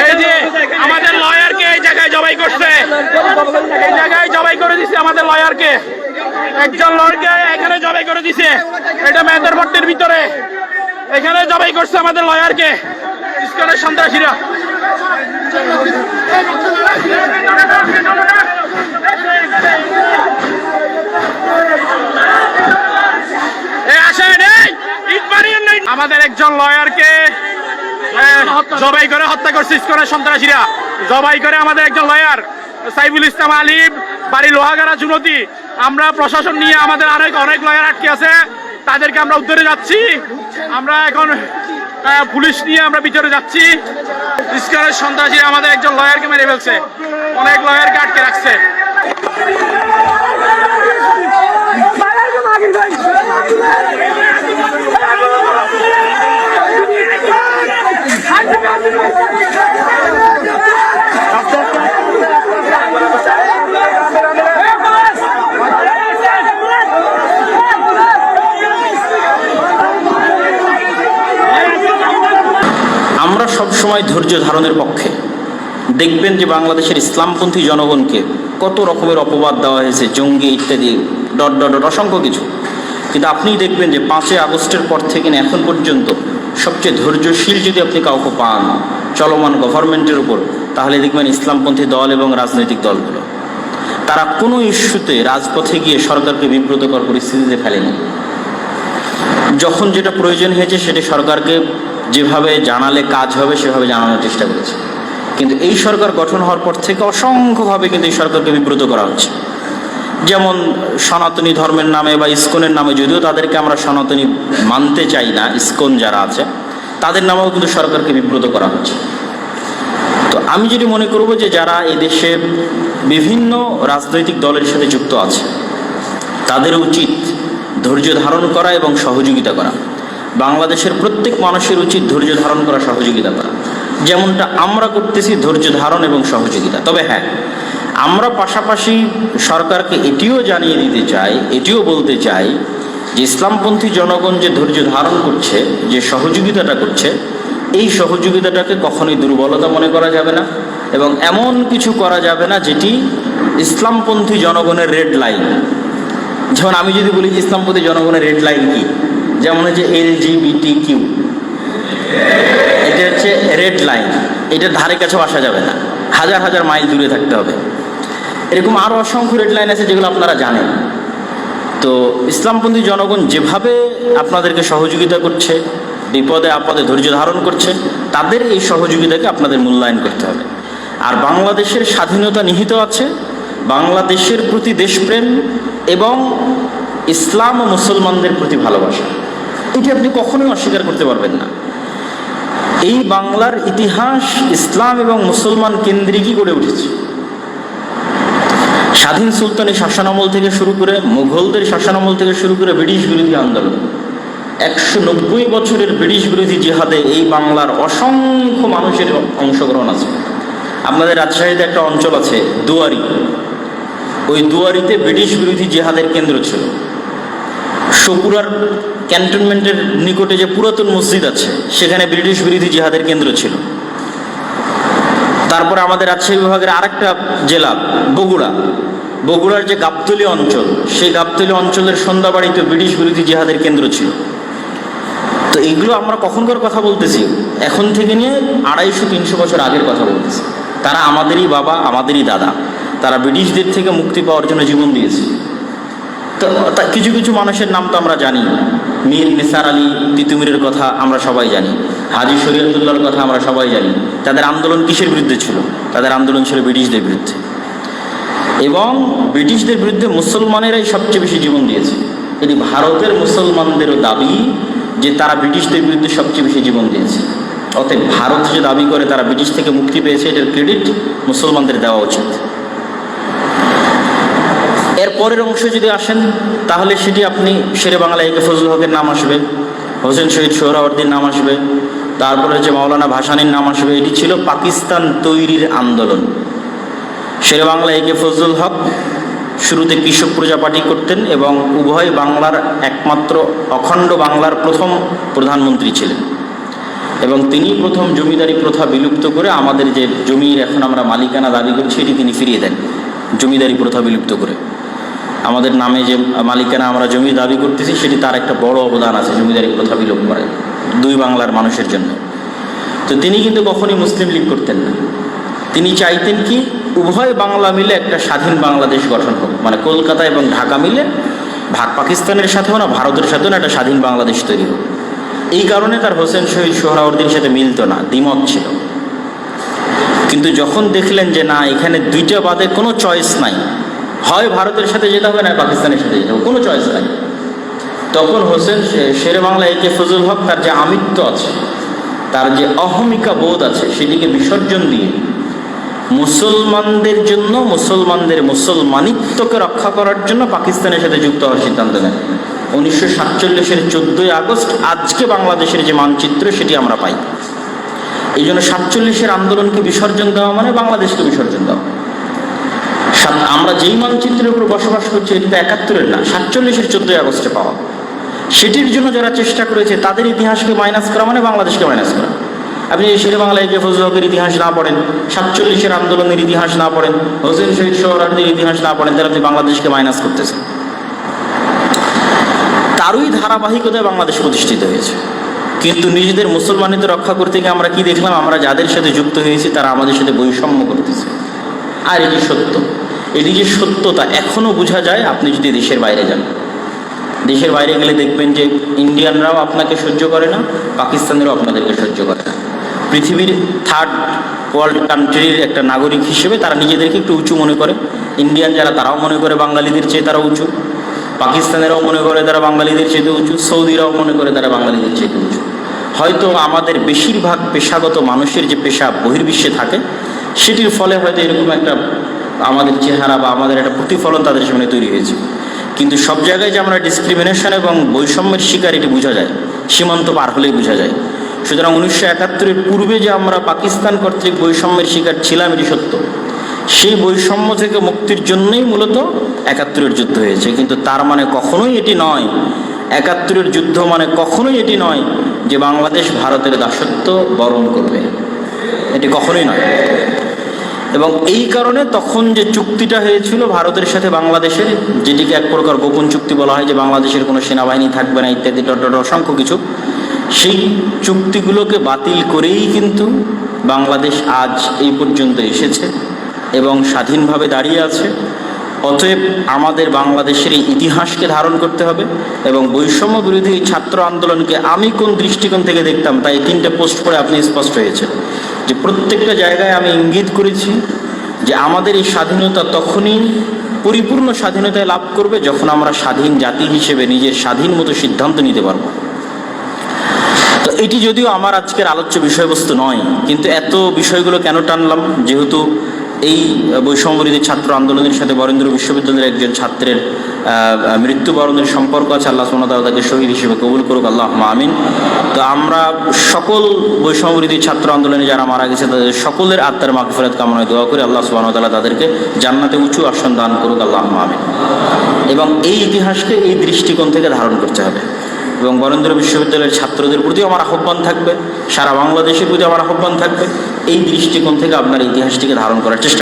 এই যে আমাদের লয়ারকে এই জায়গায় জবাই করছে, এই জায়গায় জবাই করে দিছে আমাদের লয়ারকে একজন লয়ারকে এখানে জবাই করে দিছে, এটা মেয়েদের ভট্টের ভিতরে। এখানে জবাই করছে আমাদের লয়ারকে ইস্কনের সন্ত্রাসীরা। আমাদের একজন লয়ারকে জবাই করে হত্যা করছে ইস্কনের সন্ত্রাসীরা। জবাই করে আমাদের একজন লয়ার সাইফুল ইসলাম আলিম বাড়ি লোহাগাড়া চুনতি আমরা প্রশাসন নিয়ে আমাদের অনেক অনেক লয়ার আটকে আছে। তাদেরকে আমরা উদ্ধারে যাচ্ছি। আমরা এখন পুলিশ নিয়ে আমরা ভিতরে যাচ্ছি। ইস্কনের সন্ত্রাসীরা আমাদের একজন লয়ারকে মেরে ফেলছে। অনেক লয়ারকে আটকে রাখছে। আমরা সবসময় ধৈর্য ধারণের পক্ষে। দেখবেন যে বাংলাদেশের ইসলামপন্থী জনগণকে কত রকমের অপবাদ দেওয়া হয়েছে, জঙ্গি ইত্যাদি, ডট ডট ডট, অসংখ্য কিছু। কিন্তু আপনি দেখবেন যে পাঁচই আগস্টের পর থেকে এখন পর্যন্ত সবচেয়ে ধৈর্যশীল যদি আপনি কাউকে পান চলমান গভর্নমেন্টের উপর, তাহলে দেখবেন ইসলামপন্থী দল এবং রাজনৈতিক দলগুলো, তারা কোনো ইস্যুতে রাজপথে গিয়ে সরকারকে বিব্রতকর পরিস্থিতিতে ফেলেনি। যখন যেটা প্রয়োজন হয়েছে সেটি সরকারকে যেভাবে জানালে কাজ হবে, সেভাবে জানানোর চেষ্টা করেছে। কিন্তু এই সরকার গঠন হওয়ার পর থেকে অসংখ্যভাবে কিন্তু এই সরকারকে বিব্রত করা হচ্ছে। যেমন সনাতনী ধর্মের নামে বা ইস্কনের নামে, যদিও তাদেরকে আমরা সনাতনী মানতে চাই না, ইস্কন যারা আছে, তাদের নামেও কিন্তু সরকারকে বিব্রত করা হচ্ছে। তো আমি যদি মনে করব যে যারা এদেশে বিভিন্ন রাজনৈতিক দলের সাথে যুক্ত আছে, তাদের উচিত ধৈর্য ধারণ করা এবং সহযোগিতা করা। বাংলাদেশের প্রত্যেক মানুষের উচিত ধৈর্য ধারণ করা, সহযোগিতা করা। যেমনটা আমরা করতেছি, ধৈর্য ধারণ এবং সহযোগিতা। তবে হ্যাঁ আমরা পাশাপাশি সরকারকে এটিও জানিয়ে দিতে চাই, এটিও বলতে চাই যে ইসলামপন্থী জনগণ যে ধৈর্য ধারণ করছে, যে সহযোগিতাটা করছে, এই সহযোগিতাটাকে কখনোই দুর্বলতা মনে করা যাবে না এবং এমন কিছু করা যাবে না যেটি ইসলামপন্থী জনগণের রেড লাইন। যেমন আমি যদি বলি ইসলামপন্থী জনগণের রেড লাইন কি? যেমন হচ্ছে এল জিবিটি কিউ এটা হচ্ছে রেড লাইন। এটার ধারে কাছেও আসা যাবে না। হাজার হাজার মাইল দূরে থাকতে হবে। এরকম আরও অসংখ্য রেড লাইন আছে যেগুলো আপনারা জানেন। তো ইসলামপন্থী জনগণ যেভাবে আপনাদেরকে সহযোগিতা করছে, বিপদে আপদে ধৈর্য ধারণ করছে, তাদের এই সহযোগিতাকে আপনাদের মূল্যায়ন করতে হবে। আর বাংলাদেশের স্বাধীনতা নিহিত আছে, বাংলাদেশের প্রতি দেশপ্রেম এবং ইসলাম ও মুসলমানদের প্রতি ভালোবাসা। এটি আপনি কখনোই অস্বীকার করতে পারবেন না। এই বাংলার ইতিহাস ইসলাম এবং মুসলমান কেন্দ্রিকই গড়ে উঠেছে। স্বাধীন সুলতানি শাসনামল থেকে শুরু করে মুঘলদের শাসনামল থেকে শুরু করে ব্রিটিশ বিরোধী আন্দোলন। একশো নব্বই বছরের ব্রিটিশ বিরোধী জিহাদে এই বাংলার অসংখ্য মানুষের অংশগ্রহণ আছে। আপনাদের রাজশাহীতে একটা অঞ্চল আছে, দুয়ারি। ওই দুয়ারিতে ব্রিটিশ বিরোধী জিহাদের কেন্দ্র ছিল। সপুরার ক্যান্টনমেন্টের নিকটে যে পুরাতন মসজিদ আছে, সেখানে ব্রিটিশ বিরোধী জিহাদের কেন্দ্র ছিল। তারপরে আমাদের রাজশাহী বিভাগের আরেকটা জেলা, বগুড়া। বগুড়ার যে গাবতলী অঞ্চল, সেই গাবতলি অঞ্চলের সন্ধ্যাবাড়িতে ব্রিটিশ বিরোধী জিহাদের কেন্দ্র ছিল। তো এগুলো আমরা কখনকার কথা বলতেছি? এখন থেকে নিয়ে আড়াইশো, তিনশো বছর আগের কথা বলতেছি। তারা আমাদেরই বাবা, আমাদেরই দাদা। তারা ব্রিটিশদের থেকে মুক্তি পাওয়ার জন্য জীবন দিয়েছে। কিছু কিছু মানুষের নাম তো আমরা জানি। মীর নিসার আলী তিতুমিরের কথা আমরা সবাই জানি। হাজি শরীয়তুল্লাহর কথা আমরা সবাই জানি। তাদের আন্দোলন কিসের বিরুদ্ধে ছিল? তাদের আন্দোলন ছিল ব্রিটিশদের বিরুদ্ধে। এবং ব্রিটিশদের বিরুদ্ধে মুসলমানেরাই সবচেয়ে বেশি জীবন দিয়েছে। এটি ভারতের মুসলমানদেরও দাবি যে তারা ব্রিটিশদের বিরুদ্ধে সবচেয়ে বেশি জীবন দিয়েছে। অতএব ভারত যে দাবি করে তারা ব্রিটিশ থেকে মুক্তি পেয়েছে, এটার ক্রেডিট মুসলমানদের দেওয়া উচিত। এর পরের অংশে যদি আসেন, তাহলে সেটি আপনি শেরে বাংলা একে ফজল হকের নাম আসবে, হোসেন শহীদ সোহরাওয়ার্দির নাম আসবে, তারপরে হচ্ছে মাওলানা ভাসানির নাম আসবে। এটি ছিল পাকিস্তান তৈরির আন্দোলন। শেরে বাংলা একে ফজলুল হক শুরুতে কৃষক প্রজাপাটি করতেন এবং উভয় বাংলার একমাত্র অখণ্ড বাংলার প্রথম প্রধানমন্ত্রী ছিলেন। এবং তিনি প্রথম জমিদারি প্রথা বিলুপ্ত করে আমাদের যে জমির এখন আমরা মালিকানা দাবি করছি, এটি তিনি ফিরিয়ে দেন, জমিদারি প্রথা বিলুপ্ত করে। আমাদের নামে যে মালিকানা আমরা জমি দাবি করতেছি, সেটি তার একটা বড় অবদান আছে, জমিদারি প্রথা বিলোপ করে দুই বাংলার মানুষের জন্য। তো তিনি কিন্তু কখনই মুসলিম লীগ করতেন না। তিনি চাইতেন কি, উভয় বাংলা মিলে একটা স্বাধীন বাংলাদেশ গঠন হোক। মানে কলকাতা এবং ঢাকা মিলে ভাগ পাকিস্তানের সাথেও না, ভারতের সাথেও না একটা স্বাধীন বাংলাদেশ তৈরি হোক। এই কারণে তার হোসেন শহীদ সোহরাওয়ার্দীর সাথে মিলতো না, দ্বিমত ছিল। কিন্তু যখন দেখলেন যে না, এখানে দুইটা বাদে কোনো চয়েস নাই হয় ভারতের সাথে যেতে হবে না, পাকিস্তানের সাথে যেতে হবে। কোনো চয়েস নাই। তখন হোসেন শেরে বাংলা একে ফজল হক তার যে আমিত্ব আছে, তার যে অহমিকা বোধ আছে, সেটিকে বিসর্জন দিয়ে মুসলমানদের জন্য, মুসলমানদের মুসলমানিত্বকে রক্ষা করার জন্য পাকিস্তানের সাথে যুক্ত হওয়ার সিদ্ধান্ত নেন উনিশশো সাতচল্লিশের চোদ্দোই আগস্ট আজকে বাংলাদেশের যে মানচিত্র, সেটি আমরা পাই। এই জন্য সাতচল্লিশের আন্দোলনকে বিসর্জন দেওয়া মানে বাংলাদেশকে বিসর্জন দেওয়া। আমরা যেই মানচিত্রের উপর বসবাস করছি, এটা একাত্তরের না, সাতচল্লিশের চোদ্দোই আগস্টে পাওয়া। সেটির জন্য যারা চেষ্টা করেছে, তাদের ইতিহাসকে মাইনাস করা মানে বাংলাদেশকে মাইনাস করা। আপনি শেরে বাংলায় কে ফজল ইতিহাস না পড়েন, সাতচল্লিশের আন্দোলনের ইতিহাস না পড়েন, হোসেন শহীদ সোহরার্দের ইতিহাস না পড়েন, তাহলে আপনি বাংলাদেশকে মাইনাস করতেছেন। তারই ধারাবাহিকতায় বাংলাদেশ প্রতিষ্ঠিত হয়েছে। কিন্তু নিজেদের মুসলমানিতে রক্ষা করতে গিয়ে আমরা কি দেখলাম? আমরা যাদের সাথে যুক্ত হয়েছি, তারা আমাদের সাথে বৈষম্য করতেছে। আর এটি সত্য। এটি যে সত্যতা এখনও বোঝা যায়, আপনি যদি দেশের বাইরে যান। দেশের বাইরে গেলে দেখবেন যে ইন্ডিয়ানরাও আপনাকে সহ্য করে না, পাকিস্তানেরও আপনাদেরকে সহ্য করে না। পৃথিবীর থার্ড ওয়ার্ল্ড কান্ট্রির একটা নাগরিক হিসেবে তারা নিজেদেরকে একটু উঁচু মনে করে। ইন্ডিয়ান যারা, তারাও মনে করে বাঙালিদের চেয়ে তারা উঁচু। পাকিস্তানেরাও মনে করে তারা বাঙালিদের চেয়ে উঁচু। সৌদিরাও মনে করে তারা বাঙালিদের চেয়ে উঁচু। হয়তো আমাদের বেশিরভাগ পেশাগত মানুষের যে পেশা বহির্বিশ্বে থাকে, সেটির ফলে হয়তো এরকম একটা আমাদের চেহারা বা আমাদের একটা প্রতিফলন তাদের সামনে তৈরি হয়েছে। কিন্তু সব জায়গায় যে আমরা ডিসক্রিমিনেশন এবং বৈষম্যের শিকার এটি বোঝা যায়, সীমান্ত পার হলেই বোঝা যায়। সুতরাং উনিশশো একাত্তরের পূর্বে যে আমরা পাকিস্তান কর্তৃক বৈষম্যের শিকার ছিলাম, এটি সত্য। সেই বৈষম্য থেকে মুক্তির জন্যই মূলত একাত্তরের যুদ্ধ হয়েছে। কিন্তু তার মানে কখনোই এটি নয়, একাত্তরের যুদ্ধ মানে কখনোই এটি নয় যে বাংলাদেশ ভারতের দাসত্ব বরণ করবে। এটি কখনোই নয়। এবং এই কারণে তখন যে চুক্তিটা হয়েছিল ভারতের সাথে বাংলাদেশের, যেটিকে এক প্রকার গোপন চুক্তি বলা হয় যে বাংলাদেশের কোনো সেনাবাহিনী থাকবে না, ইত্যাদি অসংখ্য কিছু, সেই চুক্তিগুলোকে বাতিল করেই কিন্তু বাংলাদেশ আজ এই পর্যন্ত এসেছে এবং স্বাধীনভাবে দাঁড়িয়ে আছে। অতএব আমাদের বাংলাদেশের এই ইতিহাসকে ধারণ করতে হবে এবং বৈষম্য বিরোধী ছাত্র আন্দোলনকে আমি কোন দৃষ্টিকোণ থেকে দেখতাম তাই তিনটে পোস্ট করে আপনি স্পষ্ট হয়েছে যে প্রত্যেকটা জায়গায় আমি ইঙ্গিত করেছি যে আমাদের এই স্বাধীনতা তখনই পরিপূর্ণ স্বাধীনতায় লাভ করবে যখন আমরা স্বাধীন জাতি হিসেবে নিজের স্বাধীন মতো সিদ্ধান্ত নিতে পারব। তো এটি যদিও আমার আজকের আলোচ্য বিষয়বস্তু নয়, কিন্তু এত বিষয়গুলো কেন টানলাম? যেহেতু এই বৈষম্যবিরোধী ছাত্র আন্দোলনের সাথে বরেন্দ্র বিশ্ববিদ্যালয়ের একজন ছাত্রের মৃত্যুবরণের সম্পর্ক আছে, আল্লাহ সুমতাল তাকে শহীদ হিসেবে কবুল করুক আল্লাহ আমিন। তো আমরা সকল বৈষম্যবিরোধী ছাত্র আন্দোলনে যারা মারা গেছে, তাদের সকলের আত্মার মাগফিরাত কামনায় দোয়া করে, আল্লাহ সুবাহতাল্লাহ তাদেরকে জান্নাতে উঁচু আসন দান করুক আল্লাহ আমিন। এবং এই ইতিহাসকে এই দৃষ্টিকোণ থেকে ধারণ করতে হবে। এবং বরেন্দ্র বিশ্ববিদ্যালয়ের ছাত্রদের প্রতি আমার আহ্বান থাকবে, সারা বাংলাদেশের প্রতি আমার আহ্বান থাকবে। এই দৃষ্টিকোণ থেকে আপনার ইতিহাসটিকে ধারণ করার চেষ্টা